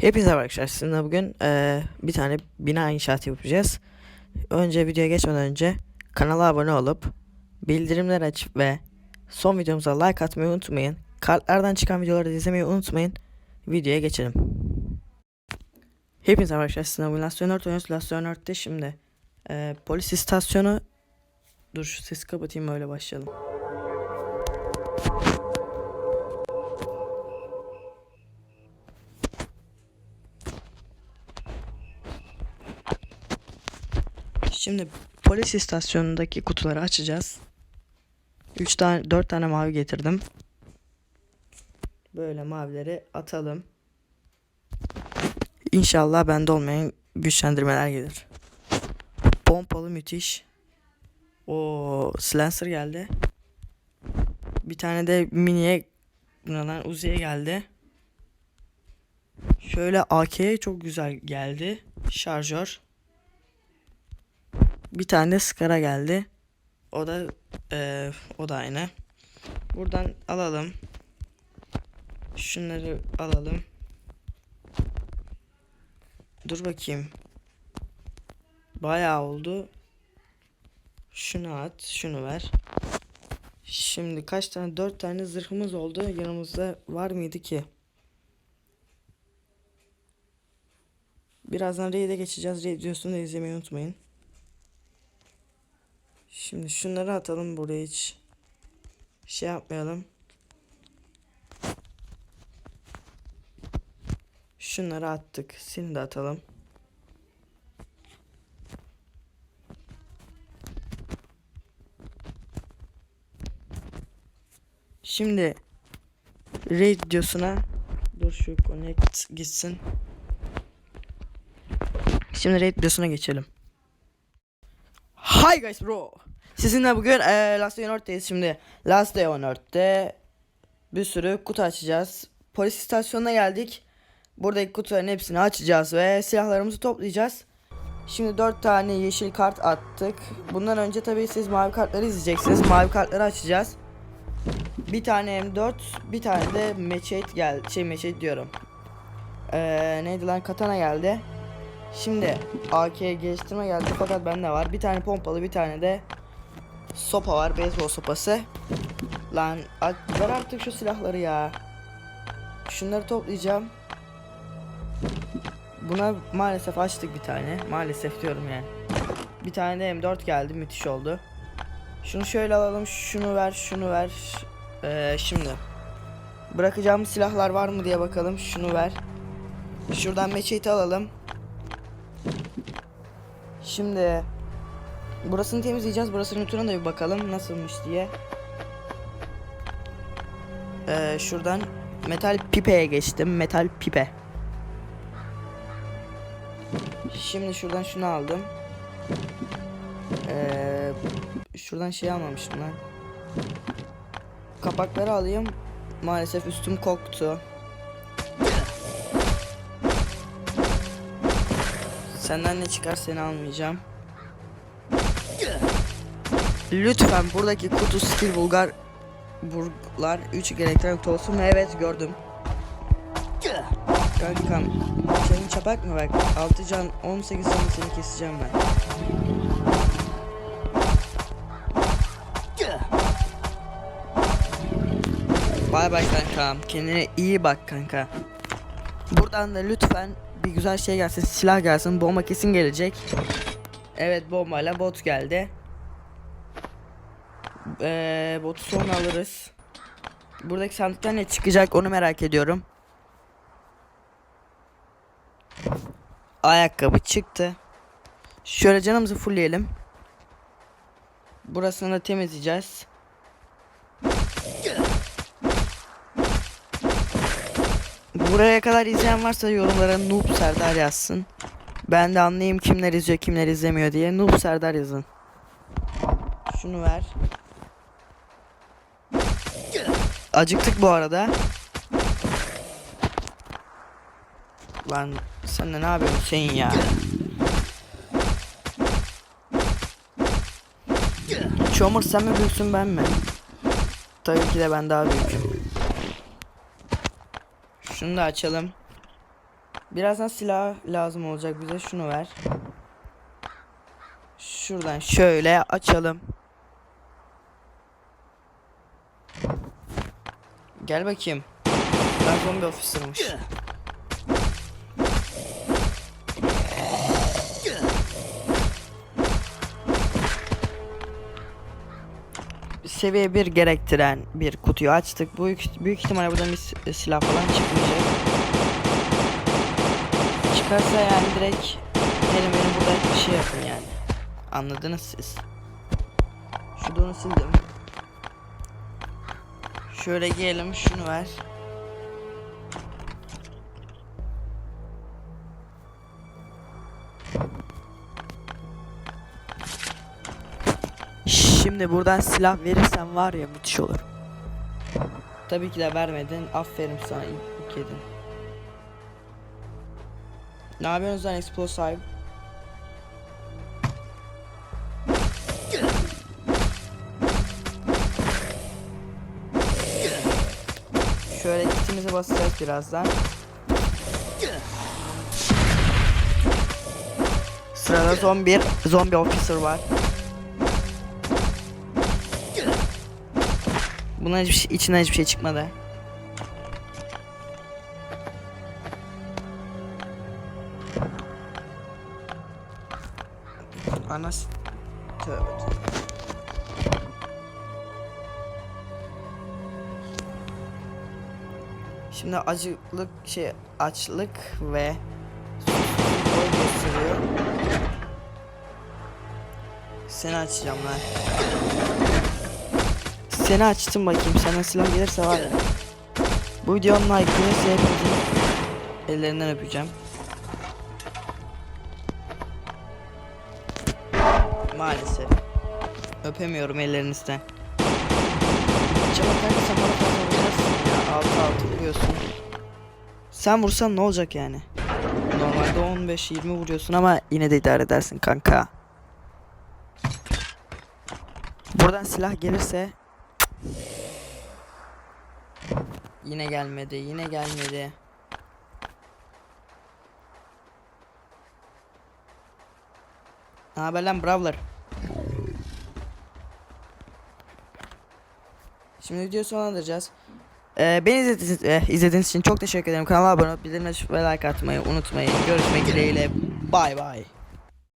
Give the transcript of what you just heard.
Hepinize merhaba arkadaşlar. Sizinle bugün eee, bir tane bina inşaatı yapacağız. Önce videoya geçmeden önce kanala abone olup bildirimleri açıp ve son videomuza like atmayı unutmayın. Kartlardan çıkan videoları da izlemeyi unutmayın. Videoya geçelim. Hepinize merhaba arkadaşlar. Sizinle bugün Lasyon 4 oynuyoruz. Lasyon 4'te şimdi eee, polis istasyonu Dur şu sesi kapatayım öyle başlayalım. Şimdi polis istasyonundaki kutuları açacağız. 3 tane 4 tane mavi getirdim. Böyle mavileri atalım. İnşallah bende olmayan güçlendirmeler gelir. Pompalı müthiş. O silencer geldi. Bir tane de miniye buradan Uzi'ye geldi. Şöyle AK'ye çok güzel geldi. Şarjör. Bir tane de Scar'a geldi. O da eee, o da aynı. Buradan alalım. Şunları alalım. Dur bakayım. Bayağı oldu. Şunu at, şunu ver. Şimdi kaç tane? Dört tane zırhımız oldu. Yanımızda var mıydı ki? Birazdan raid'e geçeceğiz. Raid videosunu da izlemeyi unutmayın. Şimdi şunları atalım buraya hiç şey yapmayalım. Şunları attık. Seni de atalım. Şimdi raid videosuna dur şu connect gitsin. Şimdi raid videosuna geçelim. Hi guys bro. Sizinle bugün eee Last Day on Earth'teyiz şimdi. Last Day on Earth'te bir sürü kutu açacağız. Polis istasyonuna geldik. Buradaki kutuların hepsini açacağız ve silahlarımızı toplayacağız. Şimdi 4 tane yeşil kart attık. Bundan önce tabii siz mavi kartları izleyeceksiniz. Mavi kartları açacağız. Bir tane M4, bir tane de meçet geldi. Şey meçet diyorum. Ee, neydi lan katana geldi. Şimdi AK geliştirme geldi fakat bende var. Bir tane pompalı bir tane de sopa var. Beyzbol sopası. Lan ver artık şu silahları ya. Şunları toplayacağım. Buna maalesef açtık bir tane. Maalesef diyorum yani. Bir tane de M4 geldi. Müthiş oldu. Şunu şöyle alalım. Şunu ver, şunu ver. Ee, şimdi. Bırakacağımız silahlar var mı diye bakalım. Şunu ver. Şuradan meçheti alalım. Şimdi burasını temizleyeceğiz. Burasının turuna da bir bakalım nasılmış diye. Ee, şuradan metal pipeye geçtim. Metal pipe. Şimdi şuradan şunu aldım. Ee, şuradan şey almamışım lan. Kapakları alayım. Maalesef üstüm koktu. Senden ne çıkar seni almayacağım. Lütfen buradaki kutu skill bulgar burglar 3 gerektiren kutu olsun? Evet gördüm. Kankam senin çapak mı bak 6 can 18 can seni keseceğim ben. Bay bay kankam kendine iyi bak kanka. Buradan da lütfen bir güzel şey gelsin silah gelsin bomba kesin gelecek. Evet bombayla bot geldi. Ee, botu sonra alırız. Buradaki sandıktan ne çıkacak onu merak ediyorum. Ayakkabı çıktı. Şöyle canımızı fullleyelim. Burasını da temizleyeceğiz. Buraya kadar izleyen varsa yorumlara Noob Serdar yazsın. Ben de anlayayım kimler izliyor kimler izlemiyor diye. Noob Serdar yazın. Şunu ver. Acıktık bu arada. Lan sen de ne yapıyorsun Hüseyin ya? Çomur sen mi büyüksün ben mi? Tabii ki de ben daha büyüküm. Şunu da açalım. Birazdan silah lazım olacak bize. Şunu ver. Şuradan şöyle açalım. Gel bakayım. Ben zombi officer'mış. Seviye 1 gerektiren bir kutuyu açtık. Büyük, büyük ihtimalle buradan bir si- silah falan çıkmayacak. Çıkarsa yani direkt gelin benim burada bir şey yapın yani. Anladınız siz. Şurada onu sildim. Şöyle gelelim şunu ver. Şimdi buradan silah verirsen var ya müthiş olur. Tabii ki de vermedin. Aferin sana ilk yedin. Ne yapıyorsunuz lan explosive? Şöyle kitimizi basacağız birazdan. Sırada zombi zombi officer var. Buna hiçbir şey, içinden hiçbir şey çıkmadı. Anas. Tövbe tövbe. Şimdi acılık şey açlık ve gösteriyor. Seni açacağım lan. Seni açtım bakayım sana silah gelirse var ya. Bu videonun like'ını hepinizin ellerinden öpeceğim. Maalesef. Öpemiyorum ellerinizden. Çabuk sen bana fazla vuruyorsun ya. Altı altı vuruyorsun. Sen vursan ne olacak yani? Normalde 15-20 vuruyorsun ama yine de idare edersin kanka. Buradan silah gelirse Yine gelmedi, yine gelmedi. Ne haber lan Brawler? Şimdi videoyu sonlandıracağız. Ee, beni izlediğiniz, eh, izlediğiniz için çok teşekkür ederim. Kanala abone olup bildirim ve like atmayı unutmayın. Görüşmek dileğiyle. Bay bay.